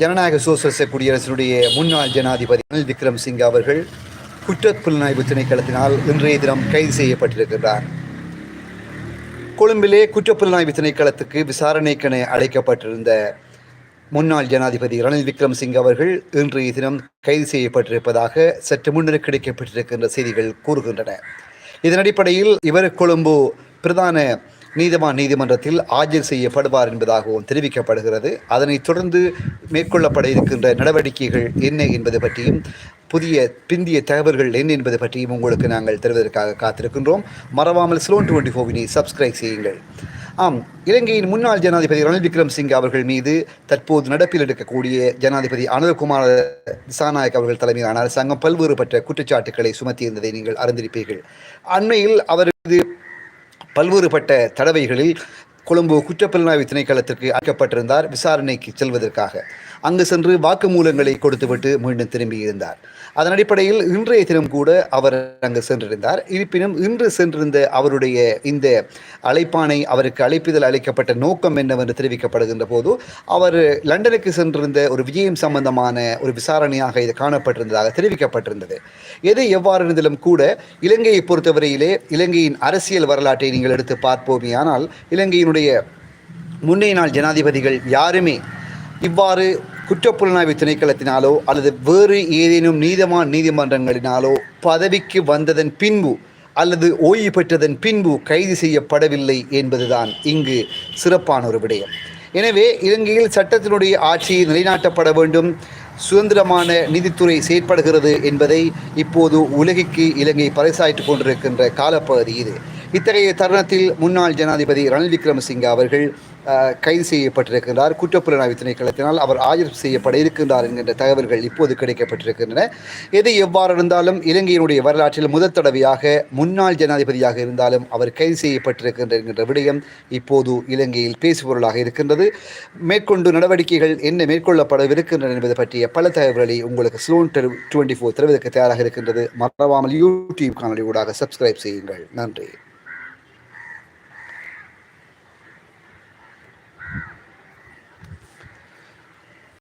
ஜனநாயக சோசலிச குடியரசினுடைய முன்னாள் ஜனாதிபதி ரணில் விக்ரம் சிங் அவர்கள் குற்றப்புலனாய்வு திணைக்களத்தினால் இன்றைய தினம் கைது செய்யப்பட்டிருக்கிறார் கொழும்பிலே குற்றப்புலனாய்வு திணைக்களத்துக்கு விசாரணைக்கென அழைக்கப்பட்டிருந்த முன்னாள் ஜனாதிபதி ரணில் விக்ரம் சிங் அவர்கள் இன்றைய தினம் கைது செய்யப்பட்டிருப்பதாக சற்று முன்னர் கிடைக்கப்பட்டிருக்கின்ற செய்திகள் கூறுகின்றன. இதன் அடிப்படையில் இவர் கொழும்பு பிரதான நீதிமா நீதிமன்றத்தில் ஆஜர் செய்யப்படுவார் என்பதாகவும் தெரிவிக்கப்படுகிறது. அதனைத் தொடர்ந்து மேற்கொள்ளப்பட இருக்கின்ற நடவடிக்கைகள் என்ன என்பது பற்றியும் புதிய பிந்திய தகவல்கள் என்ன என்பது பற்றியும் உங்களுக்கு நாங்கள் தருவதற்காக காத்திருக்கின்றோம். மறவாமல் ஸ்லோன் டுவெண்ட்டி ஃபோவினை சப்ஸ்கிரைப் செய்யுங்கள். ஆம் இலங்கையின் முன்னாள் ஜனாதிபதி ரணில் விக்ரம் சிங் அவர்கள் மீது தற்போது நடப்பில் எடுக்கக்கூடிய ஜனாதிபதி அனுரகுமார் திசாநாயக் அவர்கள் தலைமையிலான அரசாங்கம் பல்வேறுபட்ட குற்றச்சாட்டுக்களை சுமத்தியிருந்ததை நீங்கள் அறிந்திருப்பீர்கள். அண்மையில் அவர் மீது பல்வேறுபட்ட தடவைகளில் கொழும்பு குற்றப்புலனாய்வு திணைக்களத்திற்கு அழைக்கப்பட்டிருந்தார் விசாரணைக்கு செல்வதற்காக. அங்கு சென்று வாக்குமூலங்களை கொடுத்துவிட்டு மீண்டும் திரும்பியிருந்தார். அதன் அடிப்படையில் இன்றைய தினம் கூட அவர் அங்கு சென்றிருந்தார். இருப்பினும் இன்று சென்றிருந்த அவருடைய இந்த அழைப்பானை அவருக்கு அழைப்பிதழ் அளிக்கப்பட்ட நோக்கம் என்னவென்று தெரிவிக்கப்படுகின்ற போது அவர் லண்டனுக்கு சென்றிருந்த ஒரு விஜயம் சம்பந்தமான ஒரு விசாரணையாக இது காணப்பட்டிருந்ததாக தெரிவிக்கப்பட்டிருந்தது. எது எவ்வாறு இருந்தாலும் கூட இலங்கையை பொறுத்தவரையிலே இலங்கையின் அரசியல் வரலாற்றை நீங்கள் எடுத்து பார்ப்போமே ஆனால் இலங்கையின் நம்முடைய முன்னைய நாள் ஜனாதிபதிகள் யாருமே இவ்வாறு குற்றப்புலனாய்வு திணைக்களத்தினாலோ அல்லது வேறு ஏதேனும் நீதமான நீதிமன்றங்களினாலோ பதவிக்கு வந்ததன் பின்பு அல்லது ஓய்வு பெற்றதன் பின்பு கைது செய்யப்படவில்லை என்பதுதான் இங்கு சிறப்பான ஒரு விடயம். எனவே இலங்கையில் சட்டத்தினுடைய ஆட்சி நிலைநாட்டப்பட வேண்டும். சுதந்திரமான நீதித்துறை செயற்படுகிறது என்பதை இப்போது உலகிற்கு இலங்கை பறைசாற்றிக் கொண்டிருக்கின்ற காலப்பகுதி இது. இத்தகைய தருணத்தில் முன்னாள் ஜனாதிபதி ரணில் விக்ரமசிங்க அவர்கள் கைது செய்யப்பட்டிருக்கின்றார். குற்றப்புலனாய்வு திணைக்களத்தினால் அவர் ஆஜர் செய்யப்பட இருக்கின்றார் என்கின்ற தகவல்கள் இப்போது கிடைக்கப்பட்டிருக்கின்றன. எது எவ்வாறு இருந்தாலும் இலங்கையினுடைய வரலாற்றில் முதல் தடவையாக முன்னாள் ஜனாதிபதியாக இருந்தாலும் அவர் கைது செய்யப்பட்டிருக்கின்ற என்கின்ற விடயம் இப்போது இலங்கையில் பேசுபொருளாக இருக்கின்றது. மேற்கொண்டு நடவடிக்கைகள் என்ன மேற்கொள்ளப்படவிருக்கின்றன என்பது பற்றிய பல தகவல்களை உங்களுக்கு ஸ்லோன் டுவெண்ட்டி ஃபோர் தருவதற்கு தயாராக இருக்கின்றது. மறவாமல் யூடியூப் காணொலி ஊடாக சப்ஸ்கிரைப் செய்யுங்கள். நன்றி.